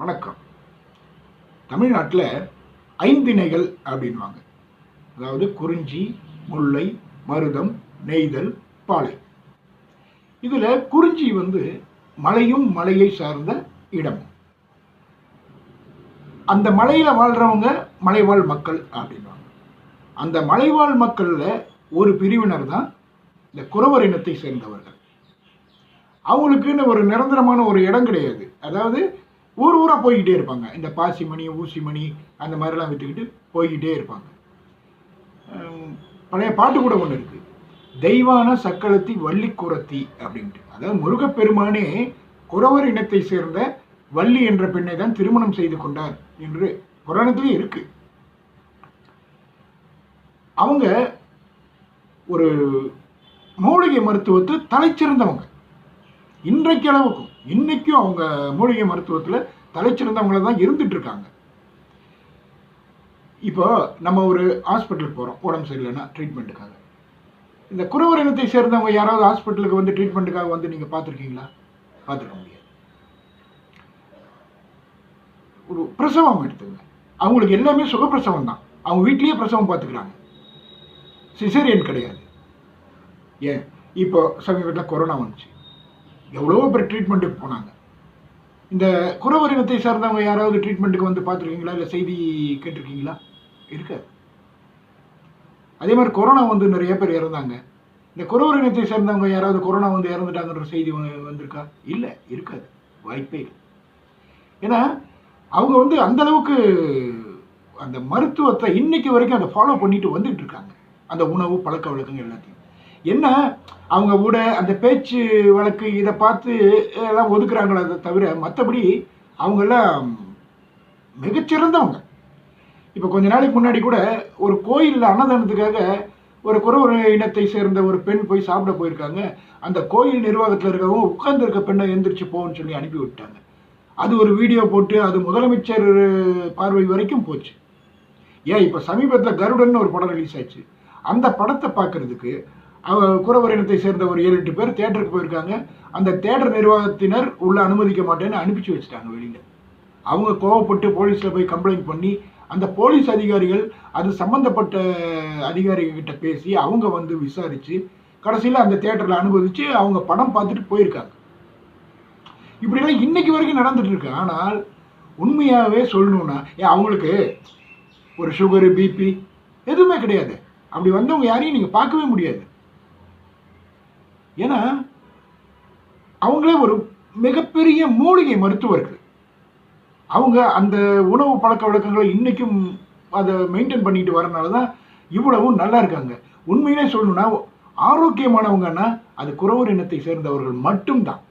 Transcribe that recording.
வணக்கம். தமிழ்நாட்டில் ஐந்திணைகள் அப்படின்வாங்க அதாவது குறிஞ்சி முல்லை மருதம் நெய்தல் பாலை. இதில் குறிஞ்சி வந்து மலையும் மலையை சார்ந்த இடம். அந்த மலையில் வாழ்கிறவங்க மலைவாழ் மக்கள் அப்படின்வாங்க அந்த மலைவாழ் மக்களில் ஒரு பிரிவினர் தான் இந்த குறவர் இனத்தை சேர்ந்தவர்கள். அவங்களுக்குன்னு ஒரு நிரந்தரமான ஒரு இடம் கிடையாது. அதாவது ஊர் ஊராக போய்கிட்டே இருப்பாங்க. இந்த பாசிமணி ஊசிமணி அந்த மாதிரிலாம் விற்றுக்கிட்டு போய்கிட்டே இருப்பாங்க. பழைய பாட்டு கூட ஒன்று இருக்குது தெய்வான சக்களத்தி வள்ளி குரத்தி அப்படின்ட்டு. அதாவது முருகப்பெருமானே குறவர் இனத்தை சேர்ந்த வள்ளி என்ற பெண்ணை தான் திருமணம் செய்து கொண்டார் என்று புராணத்திலே இருக்கு. அவங்க ஒரு மூலிகை மருத்துவத்தை தலைச்சிறந்தவங்க. இன்றைக்கு அளவுக்கும் இன்னைக்கும் அவங்க மூலிகை மருத்துவத்தில் தலைச்சிறந்தவங்கள தான் இருந்துட்டு இருக்காங்க இப்போ நம்ம ஒரு ஹாஸ்பிட்டலுக்கு போகிறோம் உடம்பு சரியில்லைன்னா ட்ரீட்மெண்ட்டுக்காக இந்த குறவர் இனத்தை சேர்ந்தவங்க யாராவது ஹாஸ்பிட்டலுக்கு வந்து ட்ரீட்மெண்ட்டுக்காக வந்து நீங்கள் பார்த்துருக்கீங்களா? பார்த்துருக்க முடியாது. ஒரு பிரசவம் எடுத்துங்க. அவங்களுக்கு எல்லாமே சுகப்பிரசவம் தான். அவங்க வீட்லேயே பிரசவம் பார்த்துக்கிறாங்க. சிசேரியன் கிடையாது. ஏன்? இப்போ சமீபத்தில் கொரோனா வந்துச்சு. எவ்வளோ பேர் ட்ரீட்மெண்ட்டுக்கு போனாங்க. இந்த குறவரினத்தை சார்ந்தவங்க யாராவது ட்ரீட்மெண்ட்டுக்கு வந்து பார்த்துருக்கீங்களா? இல்லை செய்தி கேட்டிருக்கீங்களா? இருக்காது அதே மாதிரி கொரோனா வந்து நிறைய பேர் இறந்தாங்க. இந்த குறவர் இனத்தை சேர்ந்தவங்க யாராவது கொரோனா வந்து இறந்துட்டாங்கன்ற செய்தி வந்திருக்கா? இல்லை இருக்காது. வாய்ப்பே இல்லை. ஏன்னா அவங்க வந்து அந்த அளவுக்கு அந்த மருத்துவத்தை இன்னைக்கு வரைக்கும் அதை ஃபாலோ பண்ணிட்டு வந்துட்டு இருக்காங்க. அந்த உணவு பழக்க வழக்கங்கள் எல்லாத்தையும். என்ன? அவங்க கூட அந்த பேச்சு வழக்கு இதை பார்த்து எல்லாம் ஒதுக்குறாங்களே அதை தவிர மற்றபடி அவங்கெல்லாம் மிகச்சிறந்தவங்க. இப்போ கொஞ்ச நாளைக்கு முன்னாடி கூட ஒரு கோயிலில் அன்னதானத்துக்காக ஒரு குறவர் இனத்தை சேர்ந்த ஒரு பெண் போய் சாப்பிட போயிருக்காங்க. அந்த கோயில் நிர்வாகத்தில் இருக்கவங்க உட்கார்ந்துருக்க பெண்ணை எந்திரிச்சு போன்னு சொல்லி அனுப்பி விட்டாங்க. அது ஒரு வீடியோ போட்டு அது முதலமைச்சர் பார்வை வரைக்கும் போச்சு. ஏன் இப்போ சமீபத்தில் கருடன் ஒரு படம் ரிலீஸ் ஆச்சு அந்த படத்தை பார்க்கறதுக்கு குறவர் இனத்தை சேர்ந்த ஒரு ஏழு எட்டு பேர் தேட்டருக்கு போயிருக்காங்க. அந்த தேட்டர் நிர்வாகத்தினர் உள்ள அனுமதிக்க மாட்டேன்னு அனுப்பிச்சு வச்சுட்டாங்க வெளியில். அவங்க கோவப்பட்டு போலீஸில் போய் கம்ப்ளைண்ட் பண்ணி அந்த போலீஸ் அதிகாரிகள் அது சம்மந்தப்பட்ட அதிகாரிகிட்ட பேசி அவங்க வந்து விசாரித்து கடைசியில் அந்த தேட்டரில் அனுமதித்து அவங்க படம் பார்த்துட்டு போயிருக்காங்க. இப்படியெல்லாம் இன்னைக்கு வரைக்கும் நடந்துட்டு இருக்கு. ஆனால் உண்மையாகவே சொல்லணும்னா ஏன் அவங்களுக்கு ஒரு சுகரு பிபி எதுவுமே கிடையாது. அப்படி வந்தவங்க யாரையும் நீங்கள் பார்க்கவே முடியாது. ஏன்னா அவங்களே ஒரு மிகப்பெரிய மூலிகை மருத்துவர்கள். அவங்க அந்த உணவு பழக்க வழக்கங்களை இன்றைக்கும் அதை மெயின்டைன் பண்ணிட்டு வரனால தான் இவ்வளவும் நல்லா இருக்காங்க. உண்மையிலே சொல்லணும்னா ஆரோக்கியமானவங்கன்னா அது குறவர் இனத்தை சேர்ந்தவர்கள் மட்டும்தான்.